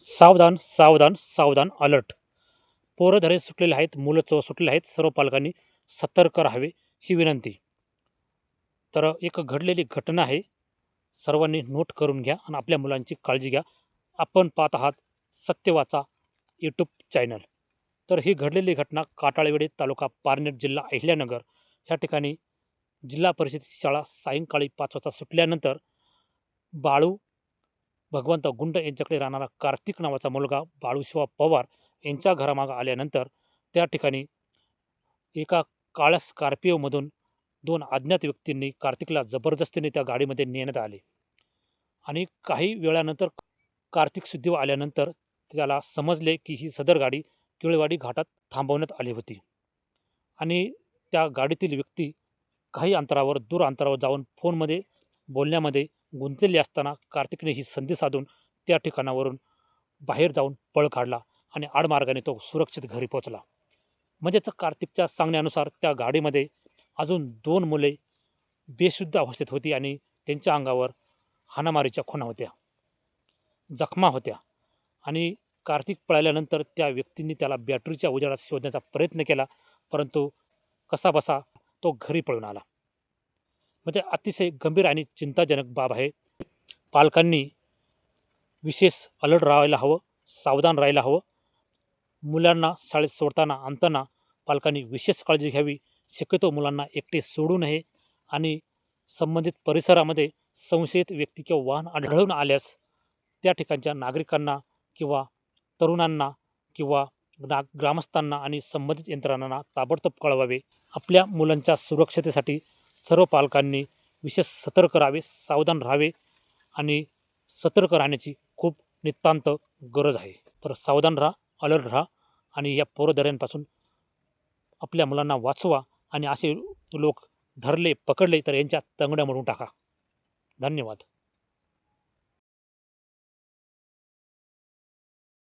सावधान सावधान सावधान अलर्ट. पोरं धरे सुटलेले आहेत मुलं चो सुटलेले आहेत सर्व पालकांनी सतर्क राहावे ही विनंती. तर एक घडलेली घटना आहे. सर्वांनी नोट करून घ्या आणि आपल्या मुलांची काळजी घ्या. आपण पाहत आहात सत्यवाचा यूट्यूब चॅनल तर ही घडलेली घटना काटाळवेडी तालुका पारनेर जिल्हा अहिल्यानगर. ह्या ठिकाणी जिल्हा परिषद शाळा सायंकाळी पाच वाजता सुटल्यानंतर बाळू भगवंत गुंड यांच्याकडे राहणारा कार्तिक नावाचा मुलगा बाळूशिवा पवार यांच्या घरामागं आल्यानंतर त्या ठिकाणी एका काळ्या स्कॉर्पिओमधून दोन अज्ञात व्यक्तींनी कार्तिकला जबरदस्तीने त्या गाडीमध्ये नेण्यात आले. आणि काही वेळानंतर कार्तिक शुद्धीवर आल्यानंतर त्याला समजले की ही सदर गाडी किळेवाडी घाटात थांबवण्यात आली होती. आणि त्या गाडीतील व्यक्ती काही अंतरावर दूर अंतरावर जाऊन फोनमध्ये बोलण्यामध्ये गुंतलेली असताना कार्तिकने ही संधी साधून त्या ठिकाणावरून बाहेर जाऊन पळ काढला आणि आडमार्गाने तो सुरक्षित घरी पोचला म्हणजेच कार्तिकच्या सांगण्यानुसार त्या गाडीमध्ये अजून दोन मुले बेशुद्ध अवस्थेत होती आणि त्यांच्या अंगावर हाणामारीच्या खुणा होत्या. जखमा होत्या आणि कार्तिक पळाल्यानंतर त्या व्यक्तींनी त्याला बॅटरीच्या उजाडात शोधण्याचा प्रयत्न केला परंतु कसाबसा तो घरी पळून आला. म्हणजे अतिशय गंभीर आणि चिंताजनक बाब आहे. पालकांनी विशेष अलर्ट राहायला हवं सावधान राहायला हवं. मुलांना शाळेत सोडताना आणताना पालकांनी विशेष काळजी घ्यावी. शक्यतो मुलांना एकटे सोडू नये आणि संबंधित परिसरामध्ये संशयित व्यक्ती किंवा वाहन आढळून आल्यास त्या ठिकाणच्या नागरिकांना किंवा तरुणांना किंवा ग्रा ग्रामस्थांना आणि संबंधित यंत्रणांना ताबडतोब कळवावे. आपल्या मुलांच्या सुरक्षतेसाठी सर्व पालकांनी विशेष सतर्क राहावे सावधान राहावे आणि सतर्क राहण्याची खूप नितांत गरज आहे. तर सावधान राहा अलर्ट राहा आणि या पोरदऱ्यांपासून आपल्या मुलांना वाचवा आणि असे लोक धरले पकडले तर यांच्या तंगड्या मोडून टाका. धन्यवाद.